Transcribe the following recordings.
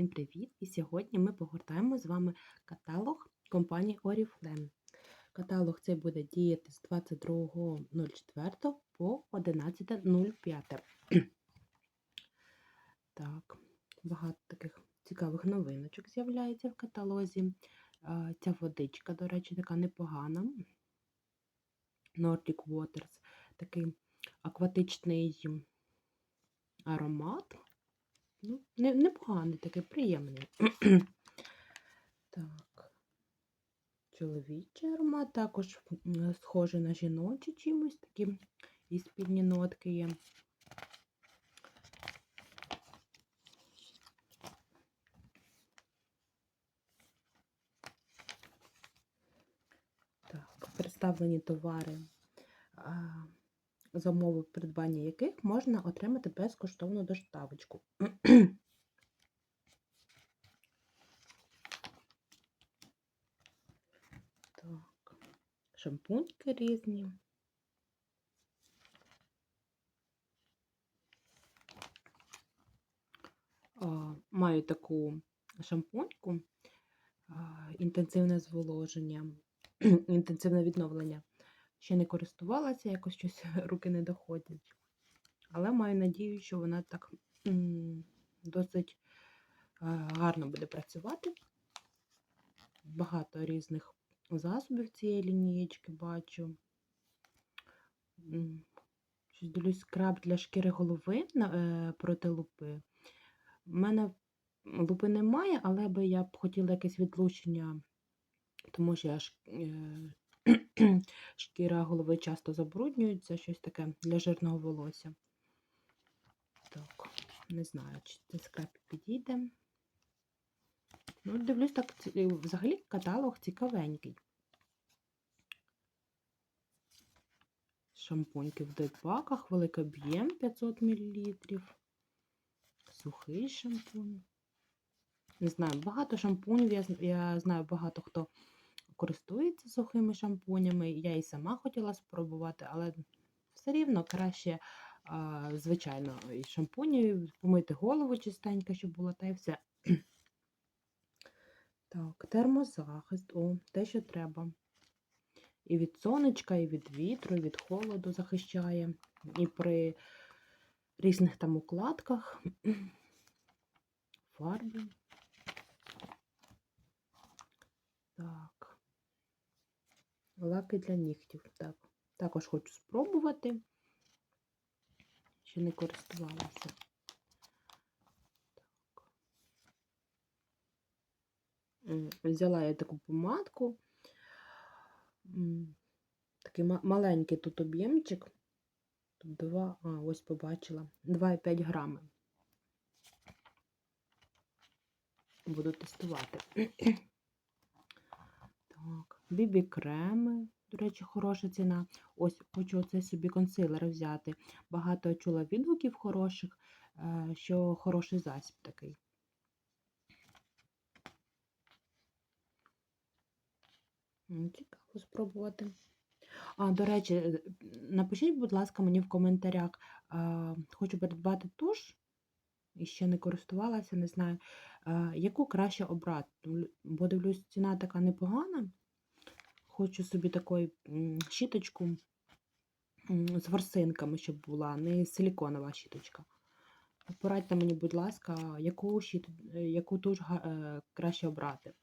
Всім привіт! І сьогодні ми погортаємо з вами каталог компанії Oriflame. Каталог цей буде діяти з 22.04 по 11.05. Так, багато таких цікавих новиночок з'являється в каталозі. Ця водичка, до речі, така непогана. Nordic Waters, такий акватичний аромат. Ну, не, непоганий, такий приємний. так. Чоловічий аромат, також схожий на жіночий чимось, такі і спільні нотки є. Так, представлені товари, за умови придбання яких можна отримати безкоштовну доставочку. Так, шампуньки різні. Маю таку шампуньку, інтенсивне зволоження, інтенсивне відновлення. Ще не користувалася, якось щось руки не доходять. Але маю надію, що вона так досить гарно буде працювати. Багато різних засобів цієї лінієчки бачу. Щось дивлюсь, скраб для шкіри голови е, проти лупи. У мене лупи немає, але би я б хотіла якесь відлучення, тому що я ж, е, шкіра голови часто забруднюється, щось таке для жирного волосся. Так, не знаю, чи цей скраб підійде. Ну, дивлюсь, так, взагалі каталог цікавенький. Шампуньки в депаках, великий об'єм 500 мл. Сухий шампунь. Не знаю, багато шампунів. Я знаю, багато хто користується сухими шампунями. Я і сама хотіла спробувати, але все рівно краще, звичайно, і шампуні, помити голову чистенько, щоб було, та й все. Так, термозахист, о, те, що треба. І від сонечка, і від вітру, і від холоду захищає. І при різних там укладках. Фарби. Так. Лаки для нігтів. Так. Також хочу спробувати. Ще не користувалася. Взяла я таку помадку. Такий маленький тут об'ємчик. Тут 2, а, ось побачила. 2,5 грами. Буду тестувати. Так, бібі-креми, до речі, хороша ціна. Ось хочу оцей собі консилер взяти. Багато чула відгуків хороших, е, що хороший засіб такий. Цікаво спробувати. А, до речі, е, напишіть, будь ласка, мені в коментарях. а, Хочу придбати туш, і ще не користувалася, не знаю, яку краще обрати. Бо дивлюсь, ціна така непогана. Хочу собі такої щіточку з ворсинками, щоб була, не силіконова щіточка. Порадьте мені, будь ласка, яку, щит... е, яку туш е, краще обрати.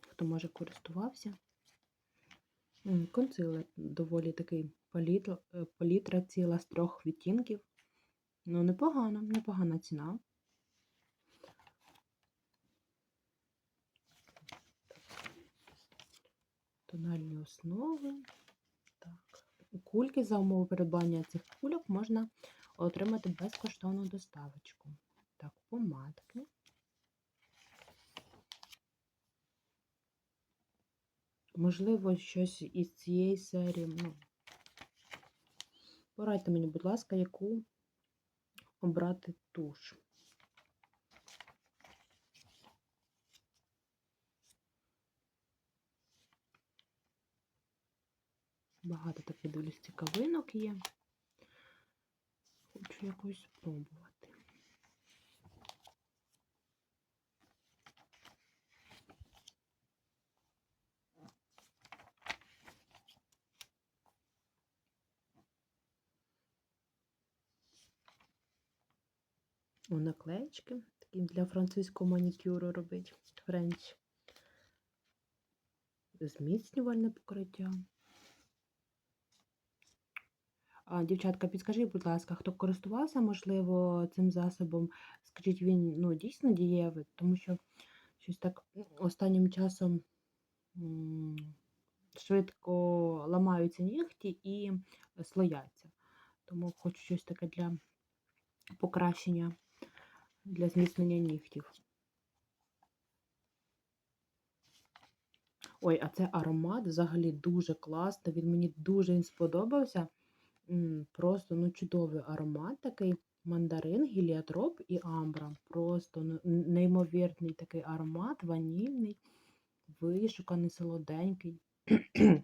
Хто може користувався? Консилер доволі такий палітра, е, палітра ціла з трьох відтінків. Ну, непогано, непогана ціна. Тональні основи. Так. Кульки за умови придбання цих кульок можна отримати безкоштовну доставочку. Так, помадки. Можливо, щось із цієї серії. Ну, порадьте мені, будь ласка, яку обрати туш. Багато таких дивлюсь цікавинок є. Хочу якось спробувати. О, наклеечки. Такі для французького манікюру робить. Френч. Зміцнювальне покриття. А, дівчатка, підскажіть, будь ласка, хто користувався, можливо, цим засобом? Скажіть, він ну, дійсно дієвий, тому що щось так останнім часом швидко ламаються нігті і слояться. Тому хочу щось таке для покращення, для зміцнення нігтів. Ой, а це аромат взагалі дуже класний. Він мені дуже сподобався. Просто ну, чудовий аромат такий. Мандарин, гіліотроп і амбра. Просто ну, неймовірний такий аромат, ванільний, вишуканий, солоденький.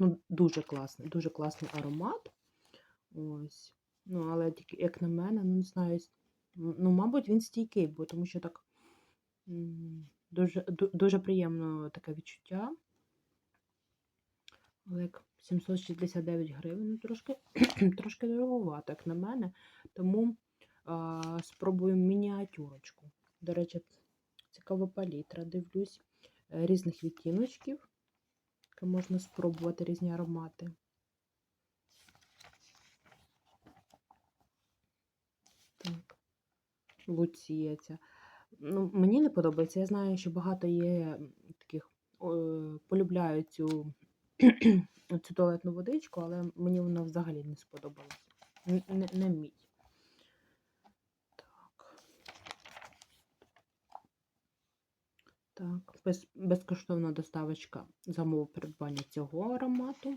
Ну, дуже класний, дуже класний аромат. Ось. Ну, але тільки, як на мене, ну не знаю, ну, мабуть, він стійкий, бо тому що так дуже, ду- дуже приємно таке відчуття. Але як 769 гривень, ну, трошки, трошки дороговато, як на мене. Тому а, спробуємо мініатюрочку. До речі, цікава палітра. Дивлюсь е, різних відтіночків. Можна спробувати різні аромати. Луція ця. Ну, мені не подобається. Я знаю, що багато є таких, о, полюбляють цю, цю туалетну водичку, але мені вона взагалі не сподобалася. Не, не мій. Так. Так, без, безкоштовна доставочка замов придбання цього аромату.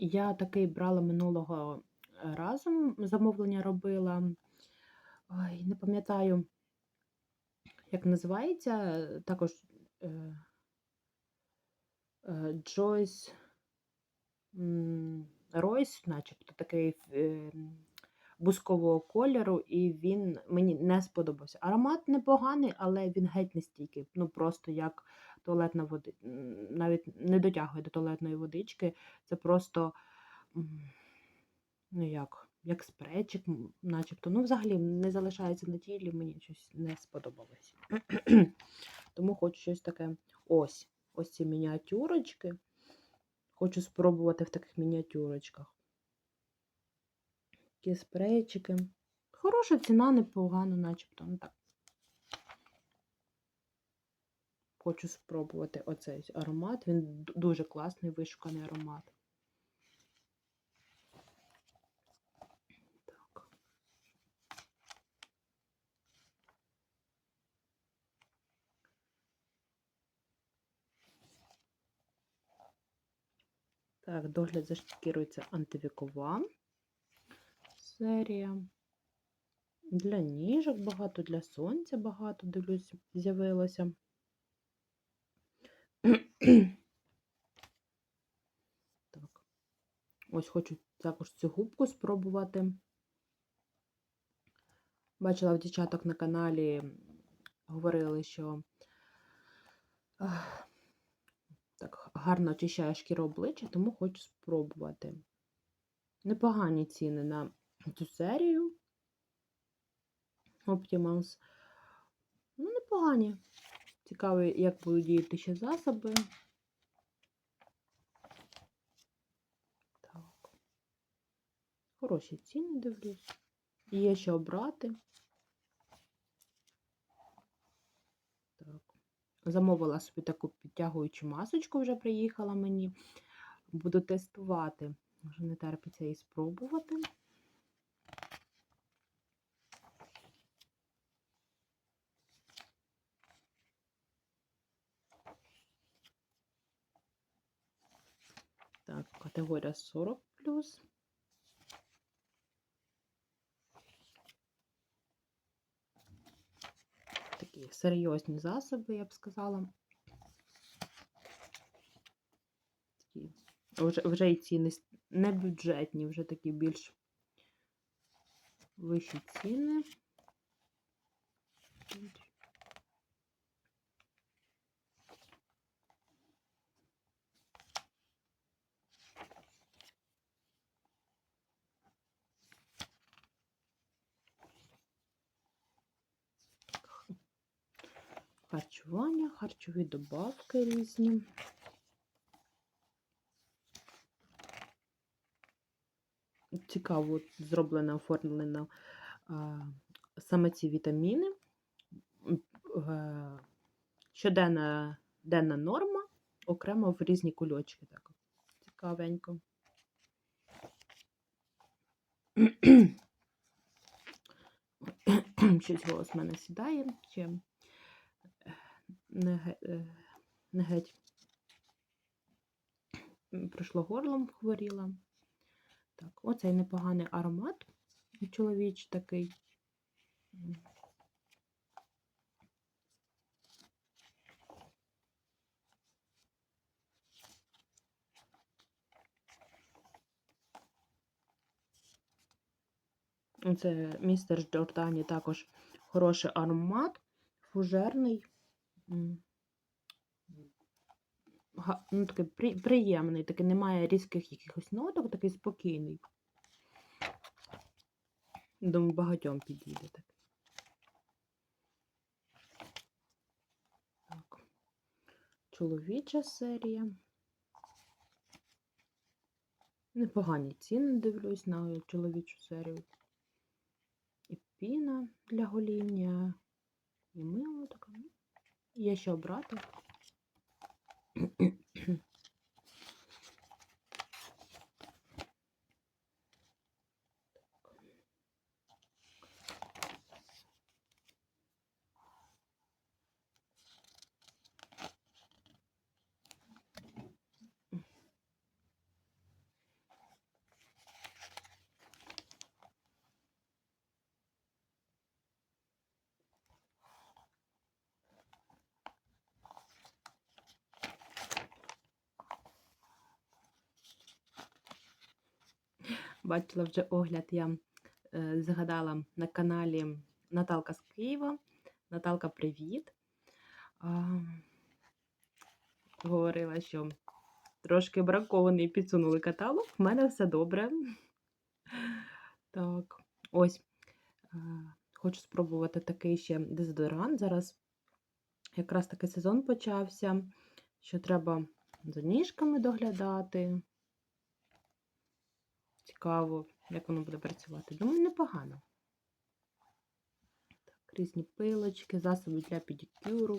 Я такий брала минулого разу, замовлення робила. Ой, не пам'ятаю, як називається. Також е, е, м, Royce, начебто такий е, бускового кольору, і він мені не сподобався. Аромат непоганий, але він геть не стійкий. Ну просто як туалетна води, навіть не дотягує до туалетної водички. Це просто, ну як, як спрейчик, начебто. Ну, взагалі не залишається на тілі, мені щось не сподобалось. Тому хочу щось таке. Ось. Ось ці мініатюрочки. Хочу спробувати в таких мініатюрочках. Такі спрейчики. Хороша ціна, непогано, начебто. Ну так. Хочу спробувати оцей аромат. Він дуже класний, вишуканий аромат. Так. Так, догляд за антивікова серія. Для ніжок багато, для сонця багато, дивлюсь, з'явилося. Так. Ось хочу також цю губку спробувати. Бачила в дівчаток на каналі, говорили, що так гарно очищає шкіру обличчя, тому хочу спробувати. Непогані ціни на цю серію. Optimals. Ну, непогані. Цікаво, як будуть діяти ще засоби. Так. Хороші ціни дивлюсь. Є що обрати. Так. Замовила собі таку підтягуючу масочку, вже приїхала мені. Буду тестувати. Вже не терпиться її спробувати. Так, категорія 40 плюс. Такі серйозні засоби, я б сказала. Такі, вже, вже і ціни не бюджетні, вже такі більш вищі ціни. Харчування, харчові добавки різні. Цікаво от зроблена, оформлена саме ці вітаміни. Е, Щоденна денна норма, окремо в різні кульочки. Так. Цікавенько. Щось голос в мене сідає. Ще е, не геть пройшло горлом хворіла. Так, оцей непоганий аромат чоловічий такий. Це містер Джордані також хороший аромат, фужерний. Ну, такий при- приємний, такий немає різких якихось ноток, такий спокійний. Думаю, багатьом підійде так. Так. Чоловіча серія. Непогані ціни дивлюсь на чоловічу серію. І піна для гоління, і мило таке. Є що обрати. Бачила вже огляд, я е, згадала на каналі Наталка з Києва. Наталка, привіт. А, говорила, що трошки бракований підсунули каталог. В мене все добре. Так, ось. е, Хочу спробувати такий ще дезодорант. Зараз якраз такий сезон почався, що треба за ніжками доглядати. Цікаво, як воно буде працювати. Думаю, непогано. Так, різні пилочки, засоби для педикюру.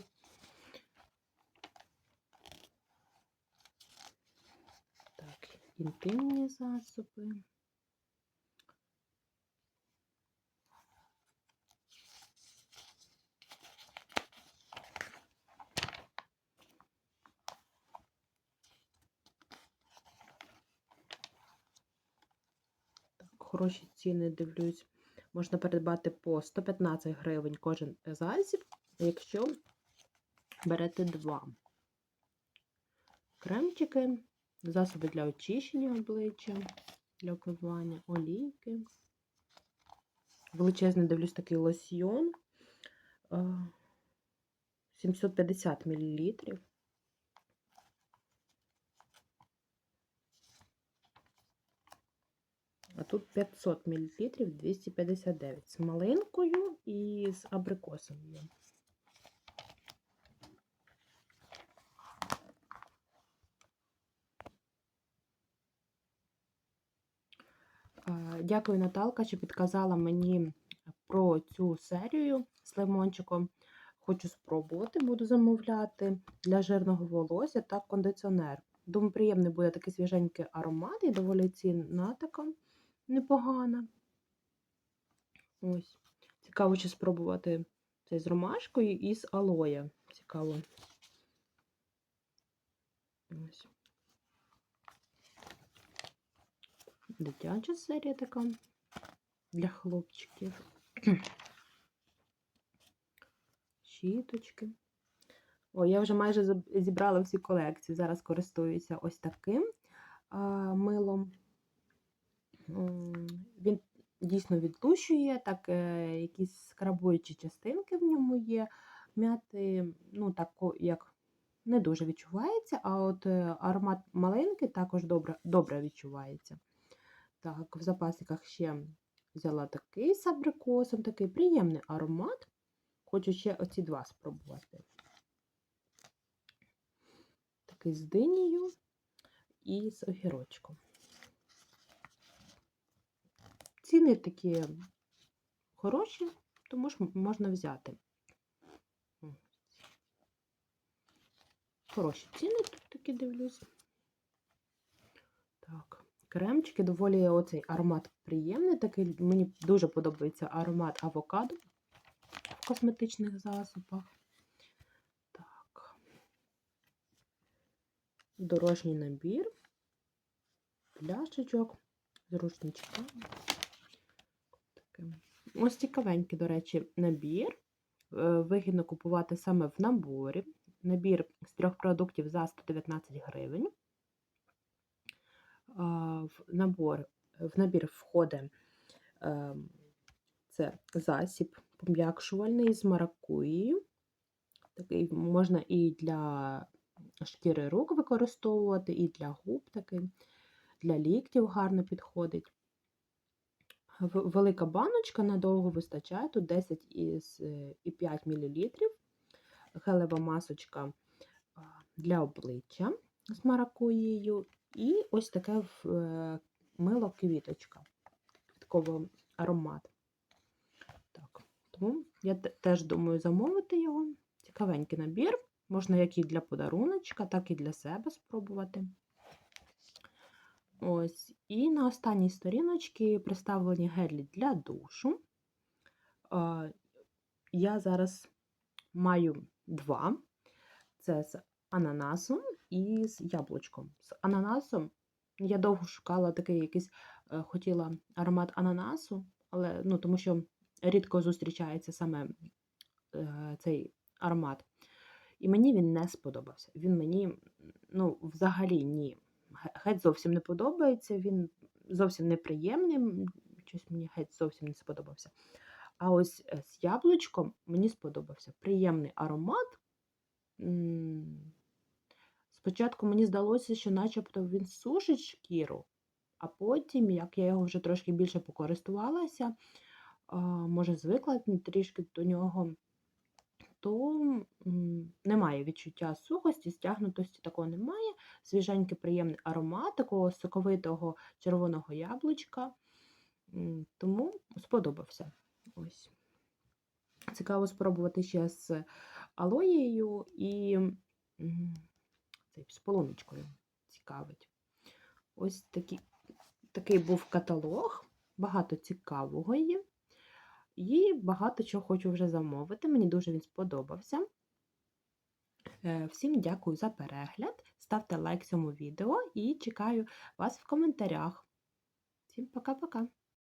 Так, інтимні засоби. Так, хороші ціни дивлюсь. Можна придбати по 115 гривень кожен засіб, якщо берете два. Кремчики, засоби для очищення обличчя, для вмивання, олійки. Величезний, дивлюсь, такий лосьйон. е, 750 мл. А тут 500 мл 259 з малинкою і з абрикосом Дякую, Наталка, що підказала мені про цю серію з лимончиком. Хочу спробувати, буду замовляти для жирного волосся та кондиціонер. Думаю, приємний буде такий свіженький аромат і доволі ціна така непогана. Ось. Цікаво, чи спробувати цей з ромашкою і з алоє. Цікаво. Ось. Дитяча серія така для хлопчиків. Щіточки. О, я вже майже зібрала всі колекції. Зараз користуюся ось таким а, милом. Він дійсно відлущує, так, е, якісь скрабуючі частинки в ньому є. М'яти, ну, так, як не дуже відчувається, а от е, аромат маленький також добре, добре відчувається. Так, в запасиках ще взяла такий з абрикосом, такий приємний аромат. Хочу ще оці два спробувати. Такий з динією і з огірочком. Ціни такі хороші, тому ж можна взяти. Хороші ціни тут такі дивлюсь. Так, кремчики доволі оцей аромат приємний. Такий мені дуже подобається аромат авокадо в косметичних засобах. Так. Дорожній набір, пляшечок з рушничками. Таким. Ось цікавенький, до речі, набір. Е, Вигідно купувати саме в наборі. Набір з трьох продуктів за 119 гривень. В набор, в набір входить е, це засіб пом'якшувальний з маракуєю. Такий можна і для шкіри рук використовувати, і для губ такий, для ліктів гарно підходить. Велика баночка надовго вистачає, тут 10 із, е, 5 мл. Гелева масочка для обличчя з маракуєю. І ось таке е, мило квіточка. Квітковий аромат. Так, тому я теж думаю замовити його. Цікавенький набір. Можна як і для подаруночка, так і для себе спробувати. Ось. І на останній сторіночці представлені гелі для душу. Я зараз маю два. Це з ананасом і з яблучком. З ананасом я довго шукала такий якийсь, е, хотіла аромат ананасу, але ну, тому що рідко зустрічається саме е, цей аромат. І мені він не сподобався. Він мені ну, взагалі ні. Ге- Геть зовсім не подобається, він зовсім неприємний. Щось мені геть зовсім не сподобався. А ось е, з яблучком мені сподобався приємний аромат. Спочатку мені здалося, що начебто він сушить шкіру, а потім, як я його вже трошки більше покористувалася, може, звикла трішки до нього, то немає відчуття сухості, стягнутості такого немає. Свіженький приємний аромат такого соковитого червоного яблучка. Тому сподобався. Ось. Цікаво спробувати ще з алоєю і з полуничкою. Цікавить. Ось такий, такий був каталог, багато цікавого є. І багато чого хочу вже замовити. Мені дуже він сподобався. Е, Всім дякую за перегляд. Ставте лайк цьому відео і чекаю вас в коментарях. Всім пока-пока!